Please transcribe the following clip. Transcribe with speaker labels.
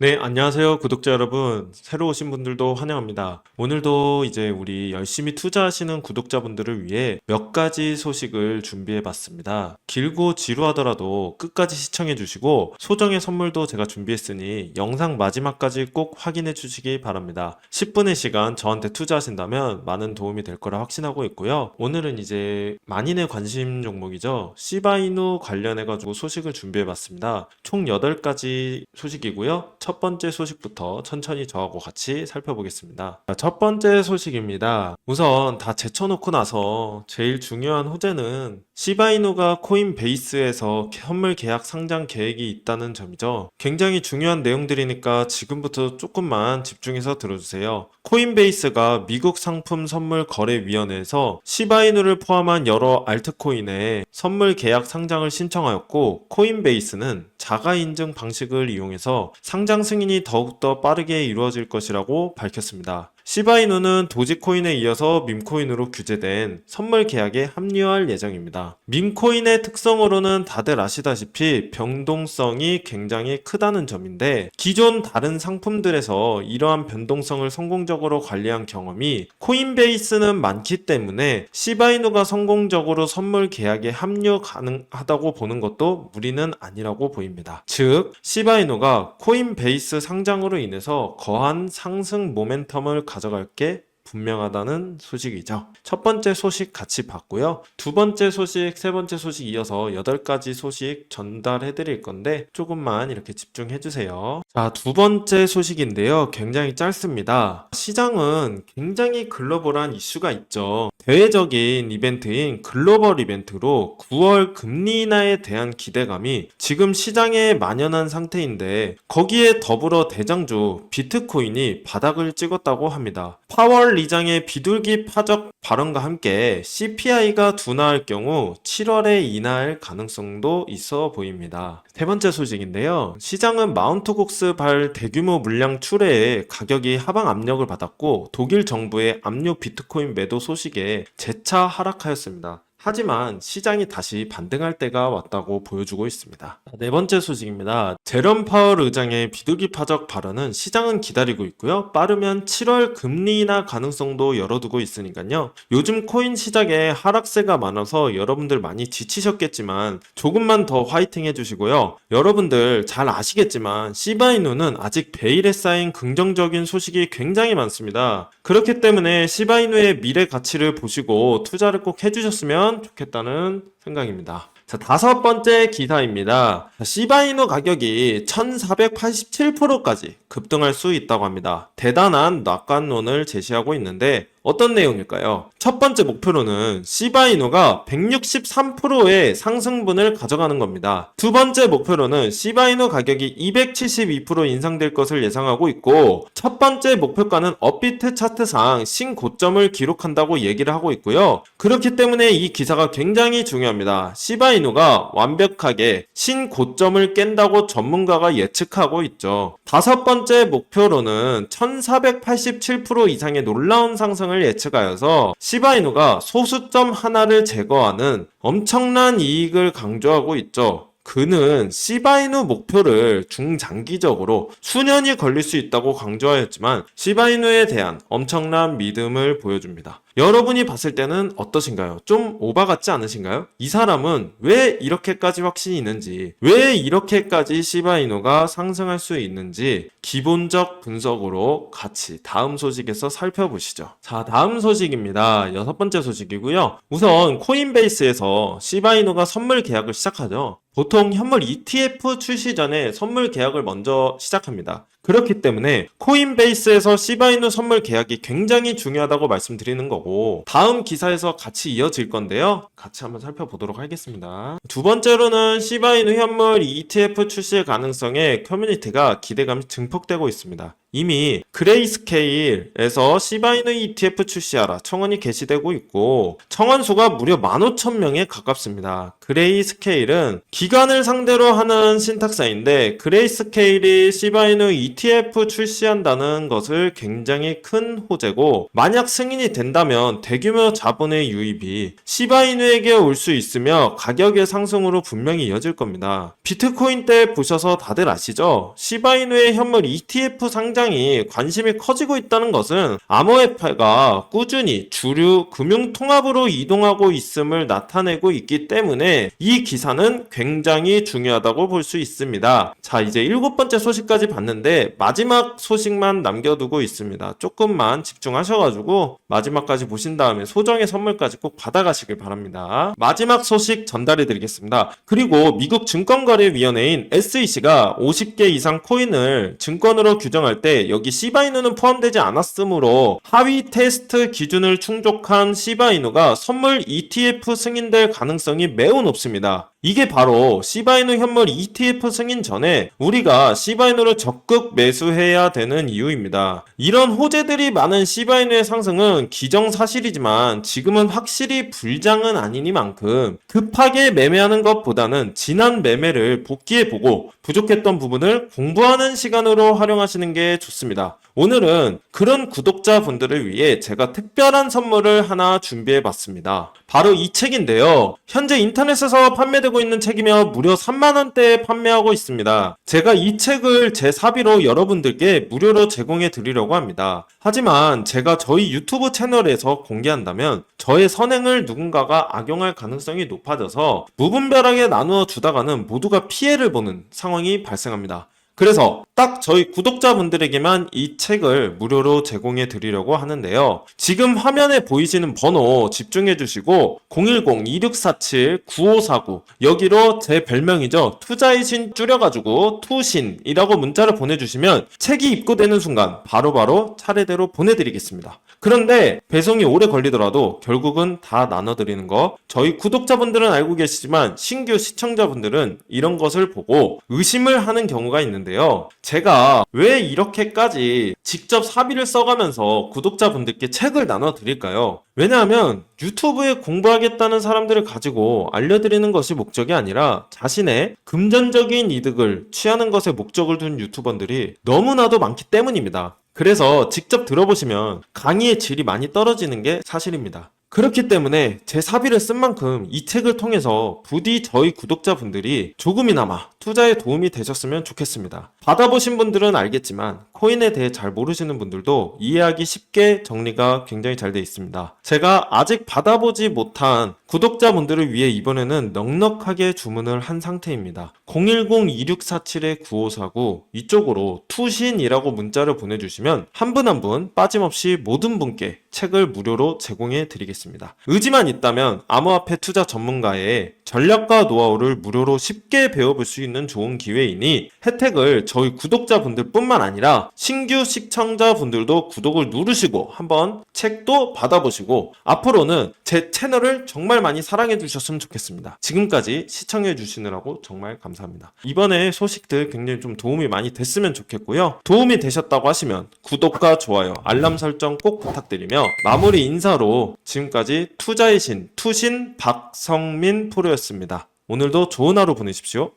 Speaker 1: 네, 안녕하세요, 구독자 여러분. 새로 오신 분들도 환영합니다. 오늘도 이제 우리 열심히 투자하시는 구독자분들을 위해 몇 가지 소식을 준비해 봤습니다. 길고 지루하더라도 끝까지 시청해 주시고 소정의 선물도 제가 준비했으니 영상 마지막까지 꼭 확인해 주시기 바랍니다. 10분의 시간 저한테 투자하신다면 많은 도움이 될 거라 확신하고 있고요. 오늘은 이제 만인의 관심 종목이죠. 시바이누 관련해 가지고 소식을 준비해 봤습니다. 총 8가지 소식이고요. 첫 번째 소식부터 천천히 저하고 같이 살펴보겠습니다. 자, 첫 번째 소식입니다. 우선 다 제쳐놓고 나서 제일 중요한 호재는 시바이누가 코인베이스에서 선물 계약 상장 계획이 있다는 점이죠. 굉장히 중요한 내용들이니까 지금부터 조금만 집중해서 들어주세요. 코인베이스가 미국 상품 선물 거래위원회에서 시바이누를 포함한 여러 알트코인의 선물 계약 상장을 신청하였고 코인베이스는 자가 인증 방식을 이용해서 상장 승인이 더욱더 빠르게 이루어질 것이라고 밝혔습니다. 시바이누는 도지코인에 이어서 밈코인으로 규제된 선물 계약에 합류할 예정입니다. 밈코인의 특성으로는 다들 아시다시피 변동성이 굉장히 크다는 점인데 기존 다른 상품들에서 이러한 변동성을 성공적으로 관리한 경험이 코인베이스는 많기 때문에 시바이누가 성공적으로 선물 계약에 합류 가능하다고 보는 것도 무리는 아니라고 보입니다. 즉 시바이누가 코인베이스 상장으로 인해서 거한 상승 모멘텀을 가져갈 게 분명하다는 소식이죠. 첫 번째 소식 같이 봤고요. 두 번째 소식, 세 번째 소식 이어서 여덟 가지 소식 전달해 드릴 건데 조금만 이렇게 집중해 주세요. 자, 두 번째 소식인데요. 굉장히 짧습니다. 시장은 굉장히 글로벌한 이슈가 있죠. 대외적인 이벤트인 글로벌 이벤트로 9월 금리 인하에 대한 기대감이 지금 시장에 만연한 상태인데 거기에 더불어 대장주 비트코인이 바닥을 찍었다고 합니다. 파월 리장의 비둘기 파적 발언과 함께 CPI가 둔화할 경우 7월에 인하할 가능성도 있어 보입니다. 세 번째 소식인데요. 시장은 마운트곡스 발 대규모 물량 출회에 가격이 하방 압력을 받았고 독일 정부의 압류 비트코인 매도 소식에 재차 하락하였습니다. 하지만 시장이 다시 반등할 때가 왔다고 보여주고 있습니다. 네 번째 소식입니다. 제롬 파월 의장의 비둘기 파적 발언은 시장은 기다리고 있고요. 빠르면 7월 금리 인하 가능성도 열어두고 있으니까요. 요즘 코인 시장에 하락세가 많아서 여러분들 많이 지치셨겠지만 조금만 더 화이팅 해주시고요. 여러분들 잘 아시겠지만 시바이누는 아직 베일에 쌓인 긍정적인 소식이 굉장히 많습니다. 그렇기 때문에 시바이누의 미래 가치를 보시고 투자를 꼭 해주셨으면 좋겠다는 생각입니다. 자, 다섯 번째 기사입니다. 시바이누 가격이 1487%까지 급등할 수 있다고 합니다. 대단한 낙관론을 제시하고 있는데 어떤 내용일까요? 첫 번째 목표로는 시바이누가 163%의 상승분을 가져가는 겁니다. 두 번째 목표로는 시바이누 가격이 272% 인상될 것을 예상하고 있고 첫 번째 목표가는 업비트 차트상 신고점을 기록한다고 얘기를 하고 있고요. 그렇기 때문에 이 기사가 굉장히 중요합니다. 시바이누가 완벽하게 신고점을 깬다고 전문가가 예측하고 있죠. 다섯 번째 목표로는 1487% 이상의 놀라운 상승을 예측하여서 시바이누가 소수점 하나를 제거하는 엄청난 이익을 강조하고 있죠. 그는 시바이누 목표를 중장기적으로 수년이 걸릴 수 있다고 강조하였지만 시바이누에 대한 엄청난 믿음을 보여줍니다. 여러분이 봤을 때는 어떠신가요? 좀 오바 같지 않으신가요? 이 사람은 왜 이렇게까지 확신이 있는지, 왜 이렇게까지 시바이누가 상승할 수 있는지 기본적 분석으로 같이 다음 소식에서 살펴보시죠. 자, 다음 소식입니다. 여섯 번째 소식이고요. 우선 코인베이스에서 시바이누가 선물 계약을 시작하죠. 보통 현물 ETF 출시 전에 선물 계약을 먼저 시작합니다. 그렇기 때문에 코인베이스에서 시바이누 선물 계약이 굉장히 중요하다고 말씀드리는 거고 다음 기사에서 같이 이어질 건데요. 같이 한번 살펴보도록 하겠습니다. 두 번째로는 시바이누 현물 ETF 출시의 가능성에 커뮤니티가 기대감이 증폭되고 있습니다. 이미 그레이스케일에서 시바이누 ETF 출시하라 청원이 게시되고 있고 청원 수가 무려 15,000명에 가깝습니다. 그레이스케일은 기관을 상대로 하는 신탁사인데 그레이스케일이 시바이누 ETF 출시한다는 것을 굉장히 큰 호재고 만약 승인이 된다면 대규모 자본의 유입이 시바이누에게 올 수 있으며 가격의 상승으로 분명히 이어질 겁니다. 비트코인 때 보셔서 다들 아시죠? 시바이누의 현물 ETF 상장 이 관심이 커지고 있다는 것은 암호화폐가 꾸준히 주류 금융 통합으로 이동하고 있음을 나타내고 있기 때문에 이 기사는 굉장히 중요하다고 볼 수 있습니다. 자, 이제 일곱 번째 소식까지 봤는데 마지막 소식만 남겨두고 있습니다. 조금만 집중하셔가지고 마지막까지 보신 다음에 소정의 선물까지 꼭 받아가시길 바랍니다. 마지막 소식 전달해 드리겠습니다. 그리고 미국 증권거래위원회인 SEC가 50개 이상 코인을 증권으로 규정할 때 여기 시바이누는 포함되지 않았으므로 하위 테스트 기준을 충족한 시바이누가 선물 ETF 승인될 가능성이 매우 높습니다. 이게 바로 시바이누 현물 ETF 승인 전에 우리가 시바이누를 적극 매수해야 되는 이유입니다. 이런 호재들이 많은 시바이누의 상승은 기정사실이지만 지금은 확실히 불장은 아니니만큼 급하게 매매하는 것보다는 지난 매매를 복귀해보고 부족했던 부분을 공부하는 시간으로 활용하시는 게 좋습니다. 오늘은 그런 구독자분들을 위해 제가 특별한 선물을 하나 준비해 봤습니다. 바로 이 책인데요. 현재 인터넷에서 판매되고 있는 책이며 무려 3만원대에 판매하고 있습니다. 제가 이 책을 제 사비로 여러분들께 무료로 제공해 드리려고 합니다. 하지만 제가 저희 유튜브 채널에서 공개한다면 저의 선행을 누군가가 악용할 가능성이 높아져서 무분별하게 나누어 주다가는 모두가 피해를 보는 상황이 발생합니다. 그래서 딱 저희 구독자분들에게만 이 책을 무료로 제공해 드리려고 하는데요. 지금 화면에 보이시는 번호 집중해 주시고 010-2647-9549 여기로 제 별명이죠. 투자의 신 줄여가지고 투신이라고 문자를 보내주시면 책이 입고되는 순간 바로바로 차례대로 보내드리겠습니다. 그런데 배송이 오래 걸리더라도 결국은 다 나눠드리는 거 저희 구독자분들은 알고 계시지만 신규 시청자분들은 이런 것을 보고 의심을 하는 경우가 있는데 요. 제가 왜 이렇게까지 직접 사비를 써가면서 구독자분들께 책을 나눠드릴까요? 왜냐하면 유튜브에 공부하겠다는 사람들을 가지고 알려드리는 것이 목적이 아니라 자신의 금전적인 이득을 취하는 것에 목적을 둔 유튜버들이 너무나도 많기 때문입니다. 그래서 직접 들어보시면 강의의 질이 많이 떨어지는 게 사실입니다. 그렇기 때문에 제 사비를 쓴 만큼 이 책을 통해서 부디 저희 구독자분들이 조금이나마 투자에 도움이 되셨으면 좋겠습니다. 받아보신 분들은 알겠지만 코인에 대해 잘 모르시는 분들도 이해하기 쉽게 정리가 굉장히 잘돼 있습니다. 제가 아직 받아보지 못한 구독자분들을 위해 이번에는 넉넉하게 주문을 한 상태입니다. 010-2647-9549 이쪽으로 투신이라고 문자를 보내주시면 한 분 한분 빠짐없이 모든 분께 책을 무료로 제공해 드리겠습니다. 의지만 있다면 암호화폐 투자 전문가의 전략과 노하우를 무료로 쉽게 배워볼 수 있는 좋은 기회이니 혜택을 저희 구독자분들 뿐만 아니라 신규 시청자분들도 구독을 누르시고 한번 책도 받아보시고 앞으로는 제 채널을 정말 많이 사랑해 주셨으면 좋겠습니다. 지금까지 시청해 주시느라고 정말 감사합니다. 이번에 소식들 굉장히 좀 도움이 많이 됐으면 좋겠고요. 도움이 되셨다고 하시면 구독과 좋아요, 알람 설정 꼭 부탁드리며 마무리 인사로 지금까지 투자의 신, 투신 박성민 프로 였습니다. 오늘도 좋은 하루 보내십시오.